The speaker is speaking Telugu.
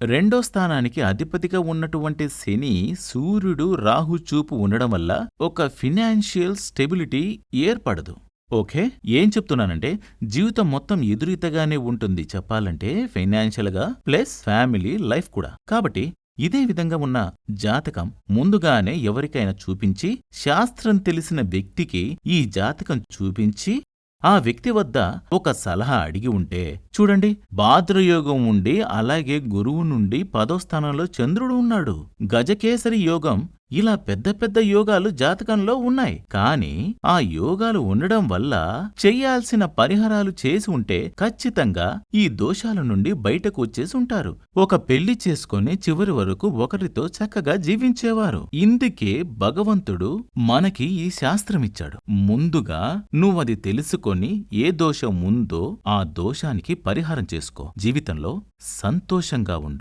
రెండో స్థానానికి అధిపతిగా ఉన్నటువంటి శని సూర్యుడు రాహు చూపు ఉండడం వల్ల ఒక ఫినాన్షియల్ స్టెబిలిటీ ఏర్పడదు. ఓకే? ఏం చెప్తున్నానంటే జీవితం మొత్తం ఎదురీతగానే ఉంటుంది చెప్పాలంటే ఫైనాన్షియల్గా ప్లస్ ఫ్యామిలీ లైఫ్ కూడా. కాబట్టి ఇదే విధంగా ఉన్న జాతకం ముందుగానే ఎవరికైనా చూపించి శాస్త్రం తెలిసిన వ్యక్తికి ఈ జాతకం చూపించి ఆ వ్యక్తి వద్ద ఒక సలహా అడిగి ఉంటే చూడండి భాద్రయోగం ఉండి అలాగే గురువు నుండి పదో స్థానంలో చంద్రుడు ఉన్నాడు. గజకేసరి యోగం ఇలా పెద్ద పెద్ద యోగాలు జాతకంలో ఉన్నాయి. కానీ ఆ యోగాలు ఉండడం వల్ల చెయ్యాల్సిన పరిహారాలు చేసి ఉంటే ఖచ్చితంగా ఈ దోషాల నుండి బయటకు వచ్చేసి ఉంటారు. ఒక పెళ్ళి చేసుకుని చివరి వరకు ఒకరితో చక్కగా జీవించేవారు. ఇందుకే భగవంతుడు మనకి ఈ శాస్త్రమిచ్చాడు. ముందుగా నువ్వది తెలుసుకొని ఏ దోషం ఉందో ఆ దోషానికి పరిహారం చేసుకో. జీవితంలో సంతోషంగా ఉండు.